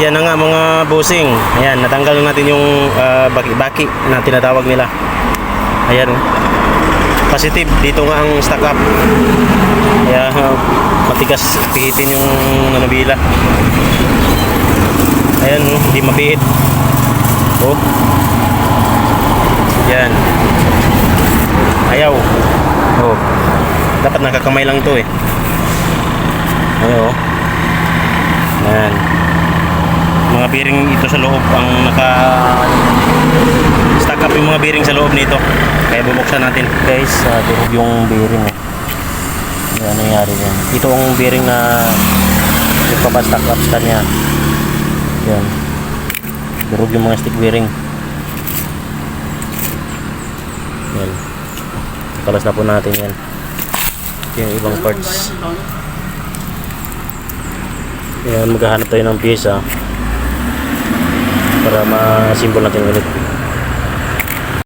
Yan na nga mga bossing. Ayan, natanggal na natin yung ah, baki-baki na tinatawag nila. Ayan oh. Positive, dito nga ang stock up. Kaya ah, matigas pihitin yung nanabila. Ayan, oh, hindi mapihit. Oh. Yan. Ayaw. Oh. Dapat nakakamay lang to eh. Ayo. oh. Yan. Mga bearing ito sa loob ang naka stack up yung mga bearing sa loob nito. Kaya bubuksan natin. Guys, uh, yung bearing eh. Yan nangyari yan. Ito ang bearing na nagpapastack up sa kanya. Yan. Durog yung mga stick bearing. Yan. Kalas na po natin yan. Yung ibang parts. Yan, maghahanap tayo ng pyesa para ma-symbol natin ulit.